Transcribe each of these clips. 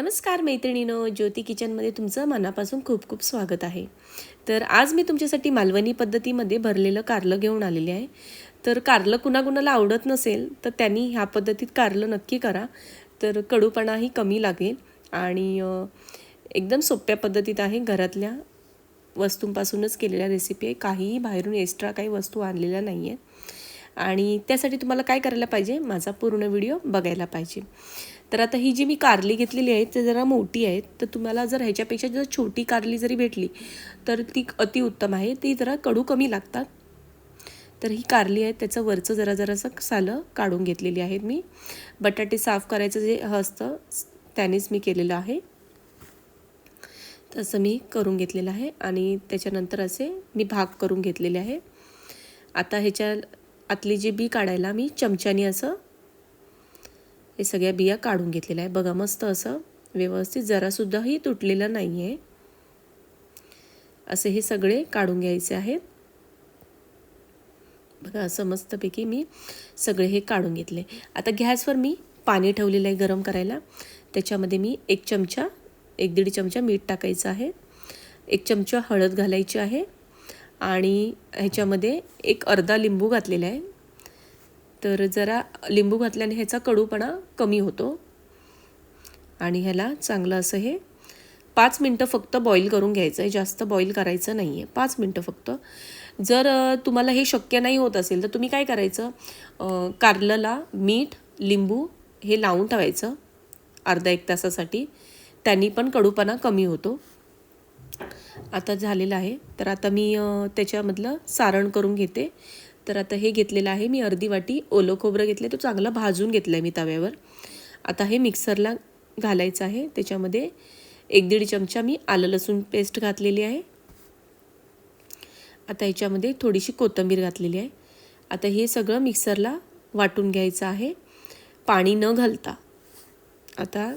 नमस्कार मैत्रिणीनो ज्योती किचनमध्ये तुमचं मनापासून खूप खूप स्वागत आहे. तर आज मी तुमच्यासाठी मालवणी पद्धतीमध्ये भरलेलं कारलं घेऊन आलेले आहे. तर कारलं कुणाकुणाला आवडत नसेल तर त्यांनी ह्या पद्धतीत कारलं नक्की करा. तर कडूपणाही कमी लागेल आणि एकदम सोप्या पद्धतीत आहे घरातल्या वस्तूंपासूनच केलेल्या रेसिपी आहे. काहीही बाहेरून एक्स्ट्रा काही वस्तू आणलेल्या नाही आहेत आणि त्यासाठी तुम्हाला काय करायला पाहिजे? माझा पूर्ण व्हिडिओ बघायला पाहिजे. तर आता ही जी मी कारली घेतलेली आहे ते जरा मोठी आहेत तर तुम्हाला जर ह्याच्यापेक्षा जर छोटी कारली जरी भेटली तर ती अतिउत्तम आहे. ती जरा कडू कमी लागतात. तर ही कारली आहे. त्याचं वरचं जरा जरासं सालं काढून घेतलेली आहेत मी. बटाटे साफ करायचं जे असतं त्यानेच मी केलेलं आहे. तसं मी करून घेतलेलं आहे. आणि त्याच्यानंतर असे मी भाग करून घेतलेले आहे. आता ह्याच्या आतली जी बी काढायला मी चमच्याने असं हे सगळ्या बिया काढून घेतलेल्या आहे बघा मस्त असं व्यवस्थित जरासुद्धाही तुटलेलं नाही आहे असे हे सगळे काढून घ्यायचे आहेत. बघा असं मस्तपैकी मी सगळे हे काढून घेतले. आता गॅसवर मी पाणी ठेवलेलं आहे गरम करायला. त्याच्यामध्ये मी एक चमचा एक दीड चमचा मीठ टाकायचं आहे. एक चमचा हळद घालायची आहे. आणि ह्याच्यामध्ये एक अर्धा लिंबू घातलेला आहे. तर जरा लिंबू घातल्याने ह्याचा कडूपणा कमी होतो. आणि ह्याला चांगलं असं हे पाच मिनटं फक्त बॉईल करून घ्यायचं आहे. जास्त बॉईल करायचं नाही आहे पाच मिनटं फक्त. जर तुम्हाला हे शक्य नाही होत असेल तर तुम्ही काय करायचं? कारलला मीठ लिंबू हे लावून ठेवायचं. अर्धा एक तासासाठी. त्यांनी पण कडूपणा कमी होतो. आता झालेलं आहे. तर आता मी त्याच्यामधलं सारण करून घेते. तर आता हे घेतलेलं आहे मी अर्धी वाटी ओलं खोबरं घेतलं आहे तो चांगला भाजून घेतलं आहे मी तव्यावर. आता हे मिक्सरला घालायचं आहे. त्याच्यामध्ये एक दीड चमचा मी आलं लसूण पेस्ट घातलेली आहे. आता ह्याच्यामध्ये थोडीशी कोथिंबीर घातलेली आहे. आता हे सगळं मिक्सरला वाटून घ्यायचं आहे. पाणी न घालता. आता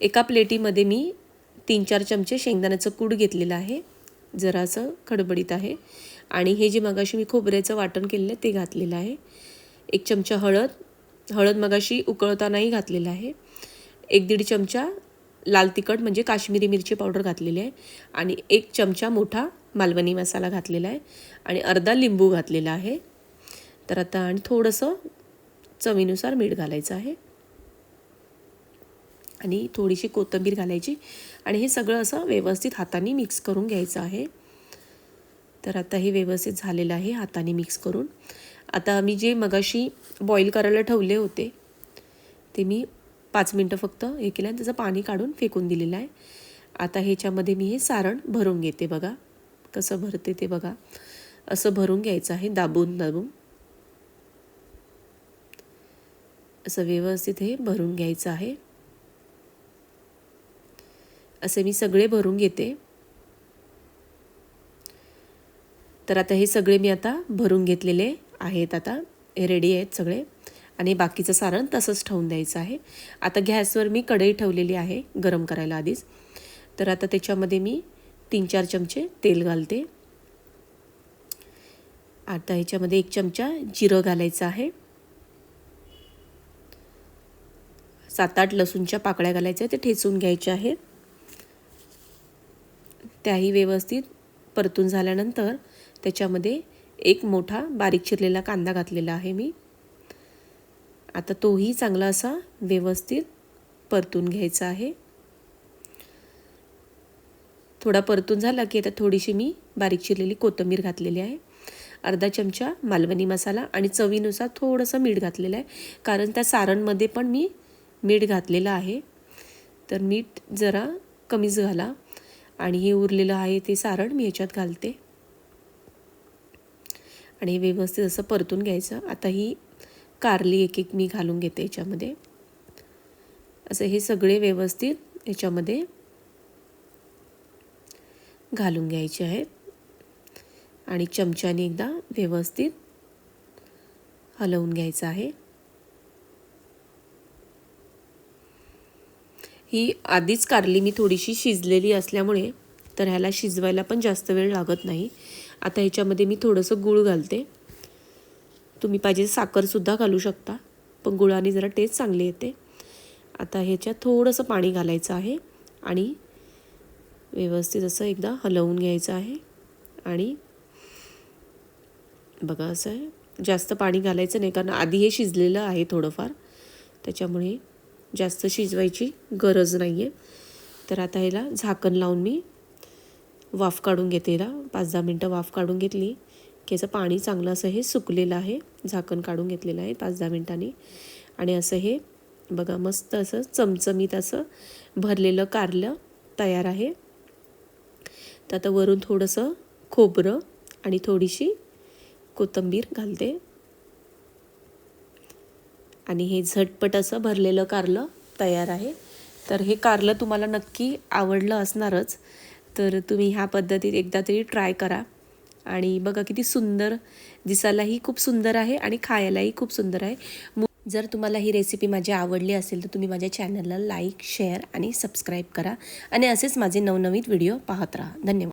एका प्लेटीमध्ये मी तीन चार चमचे शेंगदाण्याचं कूड घेतलेलं आहे. जरासं खडबडीत आहे. आणि हे जे मगाशी मी खोबऱ्याचं वाटण केलेलं आहे ते घातलेलं आहे. एक चमचा हळद. हळद मगाशी उकळतानाही घातलेलं आहे. एक दीड चमचा लाल तिखट म्हणजे काश्मीरी मिरची पावडर घातलेली आहे. आणि एक चमचा मोठा मालवणी मसाला घातलेला आहे. आणि अर्धा लिंबू घातलेला आहे. तर आता आणि थोडंसं चवीनुसार मीठ घालायचं आहे. आणि थोडीशी कोथिंबीर घालायची आणि हे सगळं असं व्यवस्थित हाताने मिक्स करून घ्यायचं आहे. तर आता हे व्यवस्थित झालेलं आहे हाताने मिक्स करून. आता मी जे मगाशी बॉईल करायला ठेवले होते ते मी पाच मिनटं फक्त हे केलं आणि त्याचं पाणी काढून फेकून दिलेलं आहे. आता ह्याच्यामध्ये मी हे सारण भरून घेते बघा कसं भरते ते बघा. असं भरून घ्यायचं आहे दाबून दाबून. असं व्यवस्थित हे भरून घ्यायचं आहे. असे मी सगळे भरून घेते. तर आता हे सगळे मी आता भरून घेतलेले आहेत. आता हे रेडी आहेत सगळे. आणि बाकीचं सारण तसंच ठेवून द्यायचं आहे. आता गॅसवर मी कढई ठेवलेली आहे गरम करायला आधीच. तर आता त्याच्यामध्ये मी तीन चार चमचे तेल घालते. आता ह्याच्यामध्ये एक चमचा जिरं घालायचं आहे. सात आठ लसूणच्या पाकळ्या घालायच्या ते ठेचून घ्यायच्या आहेत. त्याही व्यवस्थित परतून झाल्यानंतर त्याच्यामध्ये एक मोठा बारीक चिरलेला कांदा घातलेला आहे मी. आता तोही चांगला असा व्यवस्थित परतून घ्यायचा आहे. थोडा परतून झाला की आता थोडीशी मी बारीक चिरलेली कोथिंबीर घातलेली आहे. अर्धा चमचा मालवणी मसाला आणि चवीनुसार थोडंसं मीठ घातलेलं आहे. कारण त्या सारणमध्ये पण मी मीठ घातलेलं आहे. तर मीठ जरा कमीच घाला. आणि हे उरलेलं आहे ते सारण मी ह्याच्यात घालते. आणि हे व्यवस्थित असं परतून घ्यायचं. आता ही कारली एक एक मी घालून घेते याच्यामध्ये. असं हे सगळे व्यवस्थित याच्यामध्ये घालून घ्यायचे आहेत. आणि चमच्याने एकदा व्यवस्थित हलवून घ्यायचं आहे. ही आधीच कारली मी थोडीशी शिजलेली असल्यामुळे तर ह्याला शिजवायला पण जास्त वेळ लागत नाही. आता ह्याच्यामध्ये मी थोडंसं गूळ घालते. तुम्ही पाहिजे साखरसुद्धा घालू शकता पण गुळाने जरा टेस्ट चांगली येते. आता ह्याच्यात थोडंसं पाणी घालायचं आहे आणि व्यवस्थित असं एकदा हलवून घ्यायचं आहे. आणि बघा असं आहे जास्त पाणी घालायचं नाही कारण आधी हे शिजलेलं आहे थोडंफार. त्याच्यामुळे जास्त शिजवायची गरज नाही आहे तर आता ह्याला झाकण लावून मी वाफ काढून घेते याला पाच दहा मिनटं वाफ काढून घेतली की याचं पाणी चांगलं असं हे सुकलेलं आहे. झाकण काढून घेतलेलं आहे पाच दहा मिनटांनी. आणि असं हे बघा मस्त असं चमचमीत असं भरलेलं कारलं तयार आहे. तर आता वरून थोडंसं खोबरं आणि थोडीशी कोथिंबीर घालते. आणि हे झटपट असं भरलेलं कारलं तयार आहे. तर हे कारलं तुम्हाला नक्की आवडलं असणारच. तर तुम्ही ह्या पद्धतीत एकदा तरी ट्राय करा. आणि बघा किती सुंदर दिसायलाही खूप सुंदर आहे आणि खायलाही खूप सुंदर आहे. जर तुम्हाला ही रेसिपी माझी आवडली असेल तर तुम्ही माझ्या चॅनलला लाईक शेअर आणि सबस्क्राईब करा. आणि असेच माझे नवनवीन व्हिडिओ पाहत राहा. धन्यवाद.